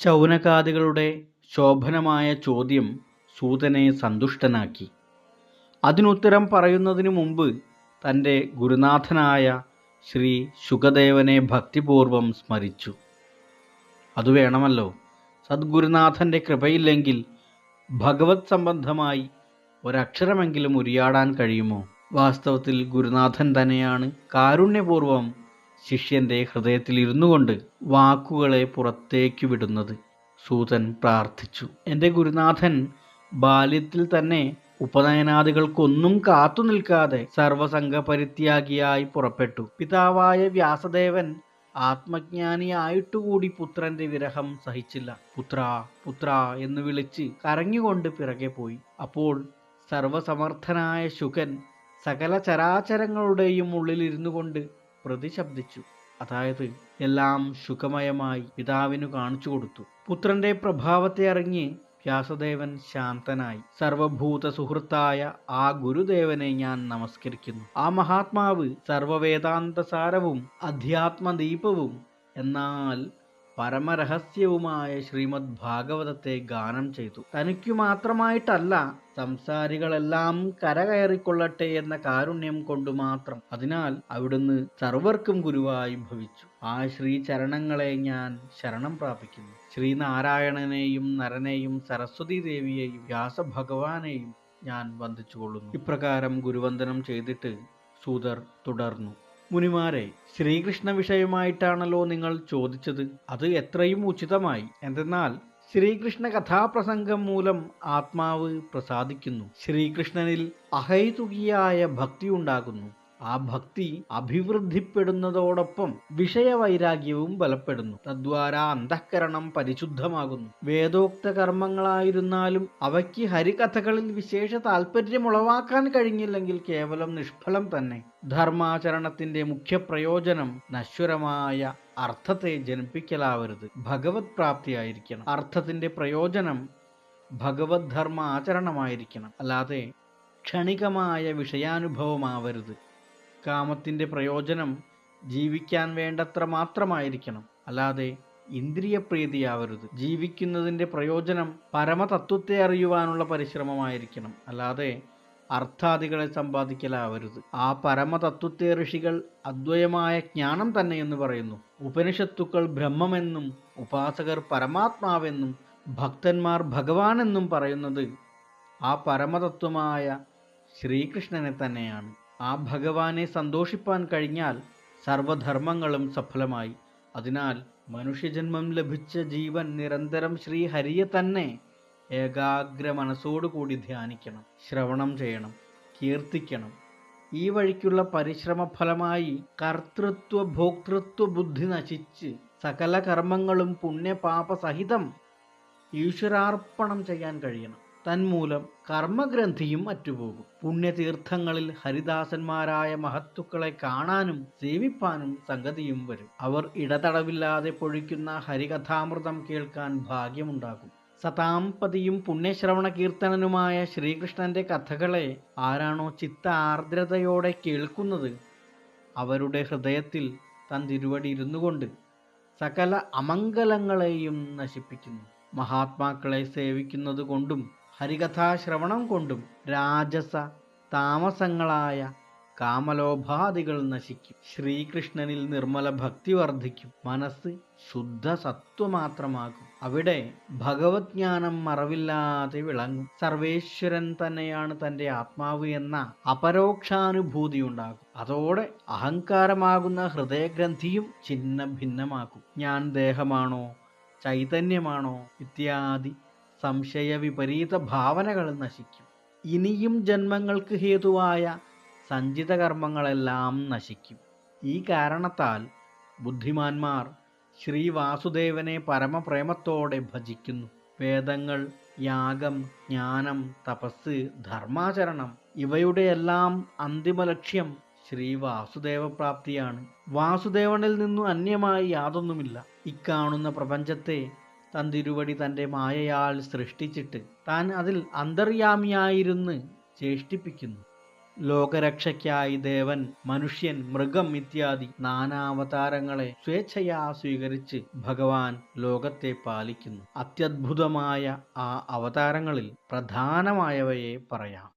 ശൗനകാദികളുടെ ശോഭനമായ ചോദ്യം സൂതനെ സന്തുഷ്ടനാക്കി. അതിനുത്തരം പറയുന്നതിനു മുമ്പ് തന്റെ ഗുരുനാഥനായ ശ്രീ ശുഖദേവനെ ഭക്തിപൂർവം സ്മരിച്ചു. അതു വേണമല്ലോ. സദ്ഗുരുനാഥന്റെ കൃപയില്ലെങ്കിൽ ഭഗവത് സംബന്ധമായി ഒരക്ഷരമെങ്കിലും ഉരിയാടാൻ കഴിയുമോ? വാസ്തവത്തിൽ ഗുരുനാഥൻ തന്നെയാണ് കാരുണ്യപൂർവം ശിഷ്യന്റെ ഹൃദയത്തിൽ ഇരുന്നു കൊണ്ട് വാക്കുകളെ പുറത്തേക്ക് വിടുന്നത് സൂതൻ പ്രാർത്ഥിച്ചു. എന്റെ ഗുരുനാഥൻ ബാല്യത്തിൽ തന്നെ ഉപനയനാദികൾക്കൊന്നും കാത്തു നിൽക്കാതെ സർവസംഘ പരിത്യാഗിയായി പുറപ്പെട്ടു. പിതാവായ വ്യാസദേവൻ ആത്മജ്ഞാനിയായിട്ടുകൂടി പുത്രന്റെ വിരഹം സഹിച്ചില്ല. പുത്ര പുത്ര എന്ന് വിളിച്ച് കരഞ്ഞുകൊണ്ട് പിറകെ പോയി. അപ്പോൾ സർവസമർത്ഥനായ ശുകൻ സകല ചരാചരങ്ങളുടെയും ഉള്ളിലിരുന്നു കൊണ്ട് പ്രതിശബ്ദിച്ചു. അതായത് എല്ലാം സുഖമയമായി പിതാവിനു കാണിച്ചു കൊടുത്തു. പുത്രന്റെ പ്രഭാവത്തെ അറിഞ്ഞ് വ്യാസദേവൻ ശാന്തനായി. സർവഭൂത സുഹൃത്തായ ആ ഗുരുദേവനെ ഞാൻ നമസ്കരിക്കുന്നു. ആ മഹാത്മാവ് സർവവേദാന്ത സാരവും അധ്യാത്മദീപവും എന്നാൽ പരമരഹസ്യവുമായ ശ്രീമദ് ഭാഗവതത്തെ ഗാനം ചെയ്തു. തനിക്കു മാത്രമായിട്ടല്ല സംസാരികളെല്ലാം കരകയറിക്കൊള്ളട്ടെ എന്ന കാരുണ്യം കൊണ്ടു മാത്രം. അതിനാൽ അവിടുന്ന് സർവർക്കും ഗുരുവായി ഭവിച്ചു. ആ ശ്രീ ചരണങ്ങളെ ഞാൻ ശരണം പ്രാപിക്കുന്നു. ശ്രീനാരായണനെയും നരനെയും സരസ്വതി ദേവിയെയും വ്യാസഭഗവാനെയും ഞാൻ വന്ദിച്ചുകൊള്ളുന്നു. ഇപ്രകാരം ഗുരുവന്ദനം ചെയ്തിട്ട് സൂതർ തുടർന്നു. മുനിമാരെ ശ്രീകൃഷ്ണ വിഷയമായിട്ടാണല്ലോ നിങ്ങൾ ചോദിച്ചത്. അത് എത്രയും ഉചിതമായി. എന്തെന്നാൽ ശ്രീകൃഷ്ണ കഥാപ്രസംഗം മൂലം ആത്മാവ് പ്രസാദിക്കുന്നു. ശ്രീകൃഷ്ണനിൽ അഹൈതുകിയായ ഭക്തി ഉണ്ടാകുന്നു. ആ ഭക്തി അഭിവൃദ്ധിപ്പെടുന്നതോടൊപ്പം വിഷയവൈരാഗ്യവും ബലപ്പെടുന്നു. തദ്വാര അന്തഃകരണം പരിശുദ്ധമാകുന്നു. വേദോക്ത കർമ്മങ്ങളായിരുന്നാലും അവയ്ക്ക് ഹരികഥകളിൽ വിശേഷ താല്പര്യം ഉളവാക്കാൻ കഴിഞ്ഞില്ലെങ്കിൽ കേവലം നിഷ്ഫലം തന്നെ. ധർമാചരണത്തിന്റെ മുഖ്യ പ്രയോജനം നശ്വരമായ അർത്ഥത്തെ ജനിപ്പിക്കലാവരുത്. ഭഗവത് പ്രാപ്തിയായിരിക്കണം. അർത്ഥത്തിന്റെ പ്രയോജനം ഭഗവത് ധർമ്മ ആചരണമായിരിക്കണം അല്ലാതെ ക്ഷണികമായ വിഷയാനുഭവമാവരുത്. കാമത്തിന്റെ പ്രയോജനം ജീവിക്കാൻ വേണ്ടത്ര മാത്രമായിരിക്കണം. അല്ലാതെ ഇന്ദ്രിയപ്രീതിയാവരുത്. ജീവിക്കുന്നതിന്റെ പ്രയോജനം പരമതത്വത്തെ അറിയുവാനുള്ള പരിശ്രമമായിരിക്കണം. അല്ലാതെ അർത്ഥാദികളെ സമ്പാദിക്കലാവരുത്. ആ പരമതത്വത്തെ ഋഷികൾ അദ്വയമായ ജ്ഞാനം തന്നെ എന്ന് പറയുന്നു. ഉപനിഷത്തുക്കൾ ബ്രഹ്മമെന്നും ഉപാസകർ പരമാത്മാവെന്നും ഭക്തന്മാർ ഭഗവാനെന്നും പറയുന്നത് ആ പരമതത്വമായ ശ്രീകൃഷ്ണനെ തന്നെയാണ്. ആ ഭഗവാനെ സന്തോഷിപ്പാൻ കഴിഞ്ഞാൽ സർവധർമ്മങ്ങളും സഫലമായി. അതിനാൽ മനുഷ്യജന്മം ലഭിച്ച ജീവൻ നിരന്തരം ശ്രീഹരിയെ തന്നെ ഏകാഗ്ര മനസ്സോടുകൂടി ധ്യാനിക്കണം ശ്രവണം ചെയ്യണം കീർത്തിക്കണം. ഈ വഴിക്കുള്ള പരിശ്രമ ഫലമായി കർത്തൃത്വ ഭോക്തൃത്വ ബുദ്ധി നശിച്ച് സകല കർമ്മങ്ങളും പുണ്യപാപ സഹിതം ഈശ്വരാർപ്പണം ചെയ്യാൻ കഴിയണം. തന്മൂലം കർമ്മഗ്രന്ഥിയും അറ്റുപോകും പുണ്യതീർത്ഥങ്ങളിൽ ഹരിദാസന്മാരായ മഹത്തുക്കളെ കാണാനും സേവിപ്പാനും സംഗതിയും വരും. അവർ ഇടതടവില്ലാതെ പൊഴിക്കുന്ന ഹരികഥാമൃതം കേൾക്കാൻ ഭാഗ്യമുണ്ടാകും. സതാംപതിയും പുണ്യശ്രവണ കീർത്തനനുമായ ശ്രീകൃഷ്ണന്റെ കഥകളെ ആരാണോ ചിത്ത ആർദ്രതയോടെ കേൾക്കുന്നത് അവരുടെ ഹൃദയത്തിൽ തൻ തിരുവടി ഇരുന്നു കൊണ്ട് സകല അമംഗലങ്ങളെയും നശിപ്പിക്കുന്നു. മഹാത്മാക്കളെ സേവിക്കുന്നത് കൊണ്ടും ഹരികഥാശ്രവണം കൊണ്ടും രാജസ താമസങ്ങളായ കാമലോഭാദികൾ നശിക്കും. ശ്രീകൃഷ്ണനിൽ നിർമ്മല ഭക്തി വർദ്ധിക്കും. മനസ്സ് ശുദ്ധ സത്വമാത്രമാകും. അവിടെ ഭഗവത് ജ്ഞാനം മറവില്ലാതെ വിളങ്ങും. സർവേശ്വരൻ തന്നെയാണ് തന്റെ ആത്മാവ് എന്ന അപരോക്ഷാനുഭൂതി ഉണ്ടാകും അതോടെ അഹങ്കാരമാകുന്ന ഹൃദയഗ്രന്ഥിയും ചിഹ്ന ഭിന്നമാക്കും ഞാൻ ദേഹമാണോ? ചൈതന്യമാണോ? ഇത്യാദി സംശയ വിപരീത ഭാവനകൾ നശിക്കും. ഇനിയും ജന്മങ്ങൾക്ക് ഹേതുവായ സഞ്ചിത കർമ്മങ്ങളെല്ലാം നശിക്കും. ഈ കാരണത്താൽ ബുദ്ധിമാന്മാർ ശ്രീ വാസുദേവനെ പരമപ്രേമത്തോടെ ഭജിക്കുന്നു. വേദങ്ങൾ യാഗം ജ്ഞാനം തപസ് ധർമാചരണം ഇവയുടെയെല്ലാം അന്തിമ ലക്ഷ്യം ശ്രീ വാസുദേവ പ്രാപ്തിയാണ് വാസുദേവനിൽ നിന്നും അന്യമായി യാതൊന്നുമില്ല. ഇക്കാണുന്ന പ്രപഞ്ചത്തെ തൻ തിരുവടി തന്റെ മായയാൽ സൃഷ്ടിച്ചിട്ട് താൻ അതിൽ അന്തർയാമിയായിരുന്ന് ചേഷ്ടിപ്പിക്കുന്നു ലോകരക്ഷയ്ക്കായി ദേവൻ മനുഷ്യൻ മൃഗം ഇത്യാദി നാനാവതാരങ്ങളെ സ്വേച്ഛയാ സ്വീകരിച്ച് ഭഗവാൻ ലോകത്തെ പാലിക്കുന്നു. അത്യത്ഭുതമായ ആ അവതാരങ്ങളിൽ പ്രധാനമായവയെ പറയാം.